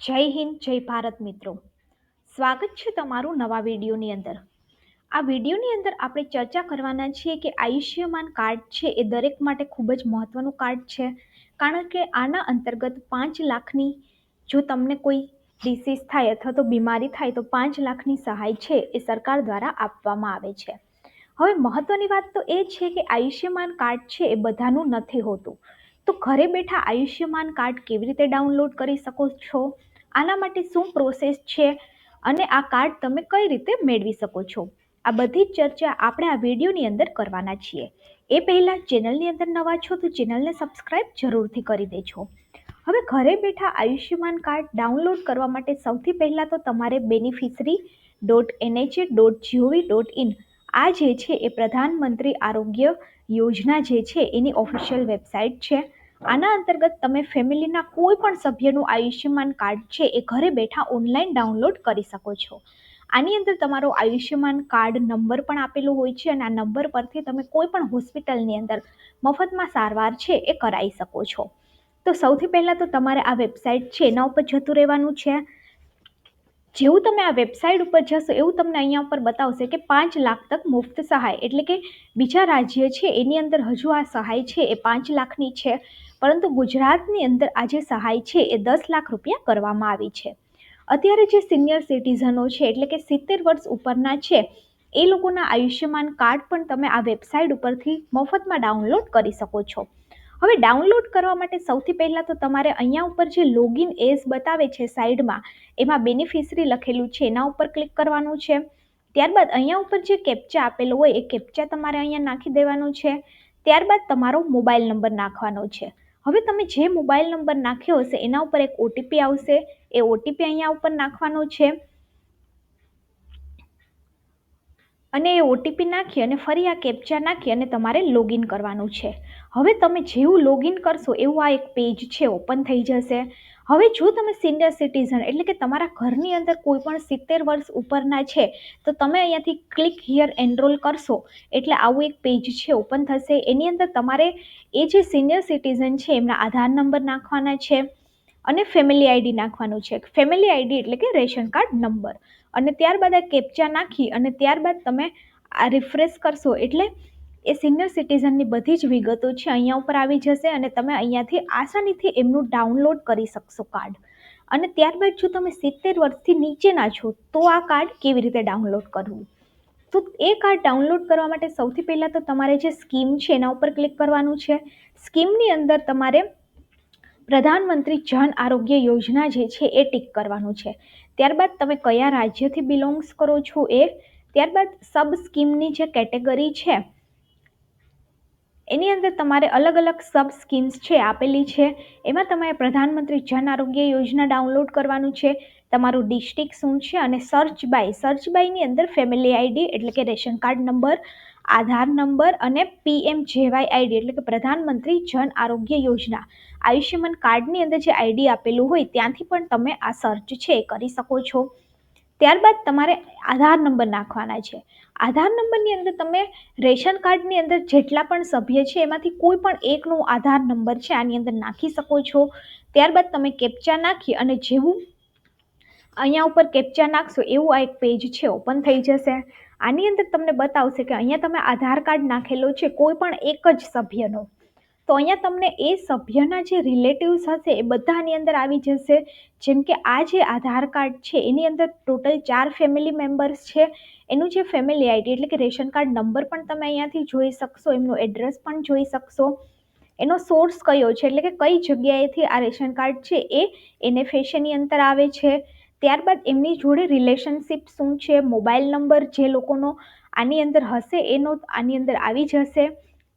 જય હિન્દ, જય ભારત મિત્રો. સ્વાગત છે તમારું નવા વિડીયોની અંદર. આ વિડીયોની અંદર આપણે ચર્ચા કરવાના છીએ કે આયુષ્યમાન કાર્ડ છે એ દરેક માટે ખૂબ જ મહત્વનું કાર્ડ છે. કારણ કે આના અંતર્ગત પાંચ લાખની જો તમને કોઈ ડિસીઝ થાય અથવા તો બીમારી થાય તો પાંચ લાખની સહાય છે એ સરકાર દ્વારા આપવામાં આવે છે. હવે મહત્વની વાત તો એ છે કે આયુષ્યમાન કાર્ડ છે એ બધાનું નથી હોતું. તો ઘરે બેઠા આયુષ્યમાન કાર્ડ કેવી રીતે ડાઉનલોડ કરી શકો છો? આના માટે શું પ્રોસેસ છે? અને આ કાર્ડ તમે કઈ રીતે મેળવી શકો છો? આ બધી જ ચર્ચા આપણે આ વિડીયોની અંદર કરવાના છીએ. એ પહેલાં ચેનલની અંદર નવા છો તો ચેનલને સબસ્ક્રાઈબ જરૂરથી કરી દેજો. હવે ઘરે બેઠા આયુષ્યમાન કાર્ડ ડાઉનલોડ કરવા માટે સૌથી પહેલાં તો તમારે beneficiary dot NHA dot GOV dot in આ જે છે એ પ્રધાનમંત્રી આરોગ્ય યોજના જે છે એની ઓફિશિયલ વેબસાઇટ છે. આના અંતર્ગત તમે ફેમિલીના કોઈ પણ સભ્યનું આયુષ્યમાન કાર્ડ છે એ ઘરે બેઠા ઓનલાઈન ડાઉનલોડ કરી શકો છો. આની અંદર તમારો આયુષ્યમાન કાર્ડ નંબર પણ આપેલો હોય છે અને આ નંબર પરથી તમે કોઈ પણ હોસ્પિટલની અંદર મફતમાં સારવાર છે એ કરાવી શકો છો. તો સૌથી પહેલાં તો તમારે આ વેબસાઇટ છે એના ઉપર જતું રહેવાનું છે. જેવું તમે આ વેબસાઇટ ઉપર જશો, એવું તમને અહીંયા ઉપર બતાવશે કે પાંચ લાખ તક મુફ્ત સહાય. એટલે કે બીજા રાજ્ય છે, એની અંદર હજુ આ સહાય છે, એ પાંચ લાખની છે. પરંતુ ગુજરાતની અંદર આ જે સહાય છે, એ દસ લાખ રૂપિયા કરવામાં આવી છે. અત્યારે જે સિનિયર સિટીઝનો છે, એટલે કે સિત્તેર વર્ષ ઉપરના છે, એ લોકોના આયુષ્યમાન કાર્ડ પણ તમે આ વેબસાઇટ ઉપરથી મફતમાં ડાઉનલોડ કરી શકો છો. હવે ડાઉનલોડ કરવા માટે સૌથી પહેલાં તો તમારે અહીંયા ઉપર જે લોગિન એઝ બતાવે છે સાઈડમાં, એમાં બેનિફિશરી લખેલું છે, એના ઉપર ક્લિક કરવાનું છે. ત્યારબાદ અહીંયા ઉપર જે કેપ્ચા આપેલો હોય, એ કેપ્ચા તમારે અહીંયા નાખી દેવાનું છે. ત્યારબાદ તમારો મોબાઈલ નંબર નાખવાનો છે. હવે તમે જે મોબાઈલ નંબર નાખ્યો હશે, એના ઉપર એક ઓટીપી આવશે. એ ઓટીપી અહીંયા ઉપર નાખવાનો છે. અને એ ઓટીપી નાખી અને ફરી આ કેપ્ચા નાખી અને તમારે લોગિન કરવાનું છે. હવે તમે જેવું લોગિન કરશો એવું આ એક પેજ છે ઓપન થઈ જશે. હવે જો તમે સિનિયર સિટીઝન એટલે કે તમારા ઘરની અંદર કોઈ પણ સિત્તેર વર્ષ ઉપરના છે, તો તમે અહીંયાથી ક્લિક હિયર એનરોલ કરશો. એટલે આવું એક પેજ છે ઓપન થશે. એની અંદર તમારે એ જે સિનિયર સિટીઝન છે, એમના આધાર નંબર નાખવાના છે. અને ફેમિલી આઈડી નાખવાનું છે. ફેમિલી આઈડી એટલે કે રેશન કાર્ડ નંબર. અને ત્યારબાદ આ કેપ્ચા નાખી અને ત્યારબાદ તમે આ રિફ્રેશ કરશો એટલે એ સિનિયર સિટીઝનની બધી જ વિગતો છે અહીંયા ઉપર આવી જશે અને તમે અહીંયાથી આસાનીથી એમનું ડાઉનલોડ કરી શકશો કાર્ડ. અને ત્યારબાદ જો તમે સિત્તેર વર્ષથી નીચેના છો, તો આ કાર્ડ કેવી રીતે ડાઉનલોડ કરવું? તો એ કાર્ડ ડાઉનલોડ કરવા માટે સૌથી પહેલાં તો તમારે જે સ્કીમ છે એના ઉપર ક્લિક કરવાનું છે. સ્કીમની અંદર તમારે પ્રધાનમંત્રી જન આરોગ્ય યોજના જે છે એ ટીક કરવાનું છે. ત્યારબાદ તમે કયા રાજ્યથી બિલોંગ્સ કરો છો એ? ત્યારબાદ સબ સ્કીમની જે કેટેગરી છે, એની અંદર તમારે અલગ અલગ સબ સ્કીમ્સ છે આપેલી છે. એમાં તમારે પ્રધાનમંત્રી જન આરોગ્ય યોજના ડાઉનલોડ કરવાનું છે. તમારું ડિસ્ટ્રિક્ટ શું છે અને સર્ચ બાય, સર્ચ બાયની અંદર ફેમિલી આઈડી એટલે કે ration card number Aadhaar number અને પીએમ જેવાય આઈડી એટલે કે પ્રધાનમંત્રી જન આરોગ્ય યોજના. આયુષ્યમાન કાર્ડની અંદર જે આઈડી આપેલું હોય, ત્યાંથી પણ તમે આ સર્ચ છે કરી શકો છો. ત્યારબાદ તમારે આધાર નંબર નાખવાના છે. આધાર નંબરની અંદર તમે રેશન કાર્ડની અંદર જેટલા પણ સભ્ય છે, એમાંથી કોઈ પણ એકનો આધાર નંબર છે, આની અંદર નાખી શકો છો. ત્યારબાદ તમે કેપ્ચા નાખી અને જેવું અહીંયા ઉપર કેપ્ચા નાખશો, એવું આ એક પેજ છે ઓપન થઈ જશે. આની અંદર તમને બતાવશે કે અહીંયા તમે આધાર કાર્ડ નાખેલો છે, કોઈ પણ એક જ સભ્યનો. તો અહીંયા તમને એ સભ્યના જે રિલેટિવ્સ હશે એ બધાની અંદર આવી જશે. જેમ કે આ જે આધાર કાર્ડ છે, એની અંદર ટોટલ ચાર ફેમિલી મેમ્બર્સ છે. એનું જે ફેમિલી આઈડી એટલે કે રેશન કાર્ડ નંબર પણ તમે અહીંયાથી જોઈ શકશો, એમનું એડ્રેસ પણ જોઈ શકશો. એનો સોર્સ કયો છે, એટલે કે કઈ જગ્યાએથી આ રેશન કાર્ડ છે, એ એને ફેશનની અંદર આવે છે. ત્યારબાદ એમની જોડે રિલેશનશિપ શું છે મોબાઈલ નંબર જે લોકોનો આની અંદર હશે એનો આની અંદર આવી જશે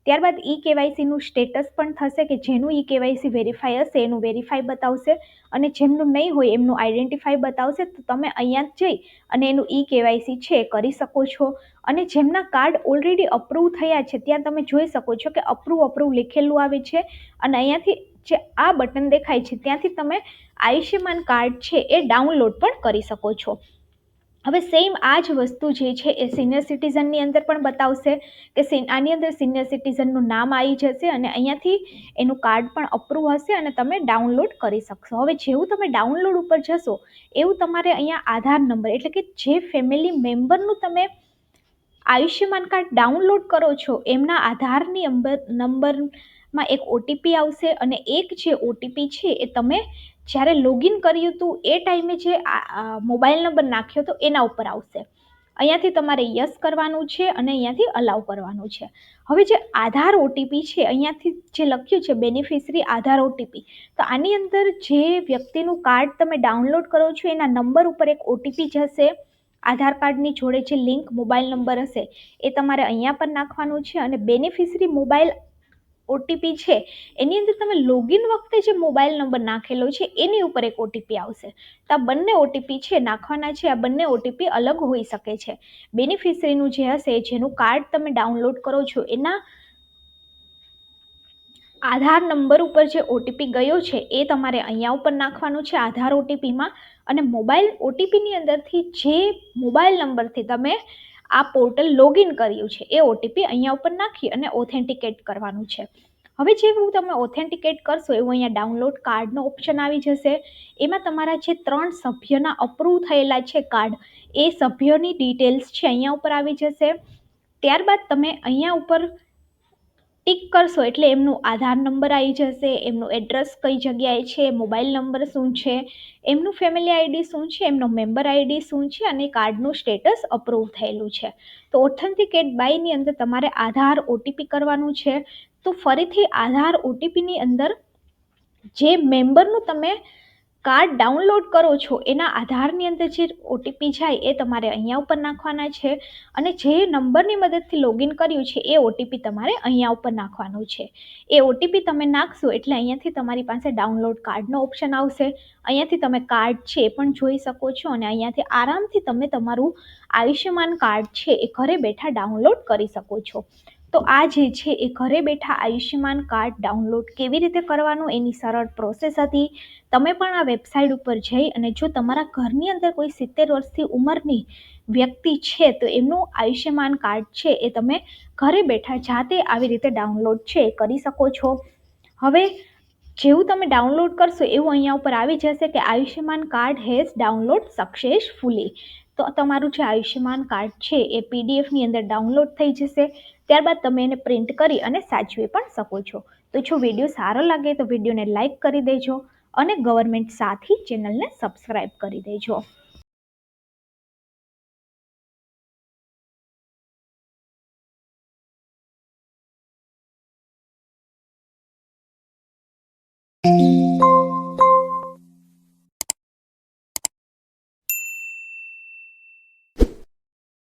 ત્યારબાદ ઈ કેવાયસીનું સ્ટેટસ પણ થશે કે જેનું ઈ કેવાયસી વેરીફાઈ હશે એનું વેરીફાઈ બતાવશે અને જેમનું નહીં હોય એમનું આઈડેન્ટિફાઈ બતાવશે તો તમે અહીંયા જઈ અને એનું ઈ કેવાયસી છે કરી શકો છો. અને જેમના કાર્ડ ઓલરેડી અપ્રૂવ થયા છે, ત્યાં તમે જોઈ શકો છો કે અપ્રૂવ અપ્રૂવ લખેલું આવે છે અને અહીંયાથી જે આ બટન દેખાય છે, ત્યાંથી તમે આયુષ્યમાન કાર્ડ છે એ ડાઉનલોડ પણ કરી શકો છો. હવે સેમ આ જ વસ્તુ જે છે એ સિનિયર સિટીઝનની અંદર પણ બતાવશે કે આની અંદર સિનિયર સિટીઝનનું નામ આવી જશે અને અહીંયાથી એનું કાર્ડ પણ અપ્રૂવ હશે અને તમે ડાઉનલોડ કરી શકશો. હવે જેવું તમે ડાઉનલોડ ઉપર જશો, એવું તમારે અહીંયા આધાર નંબર એટલે કે જે ફેમિલી મેમ્બરનું તમે આયુષ્યમાન કાર્ડ ડાઉનલોડ કરો છો, એમના આધારની નંબર નંબરમાં એક ઓટીપી આવશે અને એક જે ઓટીપી છે એ તમે જ્યારે લોગિન કર્યું હતું એ ટાઈમે જે મોબાઈલ નંબર નાખ્યો હતો એના ઉપર આવશે. અહીંયાથી તમારે યસ કરવાનું છે અને અહીંયાથી અલાઉ કરવાનું છે. હવે જે આધાર ઓટીપી છે, અહીંયાથી જે લખ્યું છે બેનિફિશરી આધાર ઓટીપી તો આની અંદર જે વ્યક્તિનું કાર્ડ તમે ડાઉનલોડ કરો છો એના નંબર ઉપર એક ઓટીપી જશે આધાર કાર્ડની જોડે જે લિંક મોબાઈલ નંબર હશે એ તમારે અહીંયા પર નાખવાનું છે અને બેનિફિશરી મોબાઈલ ઓટીપી છે, એની અંદર તમે લોગિન વખતે જે મોબાઈલ નંબર નાખેલો છે, એની ઉપર એક ઓટીપી આવશે. તો આ બંને ઓટીપી છે, નાખવાના છે, આ બંને ઓટીપી અલગ હોઈ શકે છે. બેનિફિશરીનું જે હશે, જેનું કાર્ડ તમે ડાઉનલોડ કરો છો, એના આધાર નંબર ઉપર જે ઓટીપી ગયો છે, એ તમારે અહીંયા ઉપર નાખવાનું છે, આધાર ઓટીપીમાં અને મોબાઈલ ઓટીપીની અંદરથી જે મોબાઈલ નંબરથી તમે આ પોર્ટલ લોગિન કર્યું છે. એ ઓટીપી અહીંયા ઉપર નાખી અને ઓથેન્ટિકેટ કરવાનું છે. હવે જેવું તમે ઓથેન્ટિકેટ કરશો એવું અહીંયા ડાઉનલોડ કાર્ડનો ઓપ્શન આવી જશે. એમાં તમારા જે ત્રણ સભ્યના અપ્રૂવ થયેલા છે કાર્ડ એ સભ્યોની ડિટેલ્સ છે અહીંયા ઉપર આવી જશે. ત્યારબાદ તમે અહીંયા ઉપર ટિક કરશો એટલે એમનું આધાર નંબર આવી જશે, એમનું એડ્રેસ કઈ જગ્યાએ છે, મોબાઈલ નંબર શું છે, એમનું ફેમિલી આઈડી શું છે, એમનો મેમ્બર આઈડી શું છે અને કાર્ડનું સ્ટેટસ અપ્રૂવ થયેલું છે. તો ઓથેન્ટિકેટ બાયની અંદર તમારે આધાર ઓટીપી કરવાનું છે. તો ફરીથી આધાર ઓટીપીની અંદર જે મેમ્બરનું તમે કાર્ડ ડાઉનલોડ કરો છો, એના આધારની અંદર જે ઓટીપી જાય એ તમારે અહીંયા ઉપર નાખવાના છે અને જે નંબરની મદદથી લોગિન કર્યું છે એ ઓટીપી તમારે અહીંયા ઉપર નાખવાનું છે. એ ઓટીપી તમે નાખશો એટલે અહીંયાથી તમારી પાસે ડાઉનલોડ કાર્ડનો ઓપ્શન આવશે. અહીંયાથી તમે કાર્ડ છે એ પણ જોઈ શકો છો અને અહીંયાથી આરામથી તમે તમારું આયુષ્યમાન કાર્ડ છે એ ઘરે બેઠા ડાઉનલોડ કરી શકો છો. તો આ જે છે એ ઘરે બેઠા આયુષ્યમાન કાર્ડ ડાઉનલોડ કેવી રીતે કરવાનું એની સરળ પ્રોસેસ હતી. તમે પણ આ વેબસાઇટ ઉપર જઈ અને જો તમારા ઘરની અંદર કોઈ સિત્તેર વર્ષથી ઉંમરની વ્યક્તિ છે તો એમનું આયુષ્યમાન કાર્ડ છે એ તમે ઘરે બેઠા જાતે આવી રીતે ડાઉનલોડ છે એ કરી શકો છો. હવે જેવું તમે ડાઉનલોડ કરશો એવું અહીંયા ઉપર આવી જશે કે Ayushman card has download successfully તો તમારું જે આયુષ્યમાન કાર્ડ છે એ પીડીએફની અંદર ડાઉનલોડ થઈ જશે. ત્યારબાદ તમે એને પ્રિન્ટ કરી અને સાચવી પણ શકો છો. તો જો વીડિયો સારો લાગે તો વિડીયોને લાઇક કરી દેજો અને ગવર્મેન્ટ સાથી ચેનલને સબસ્ક્રાઈબ કરી દેજો.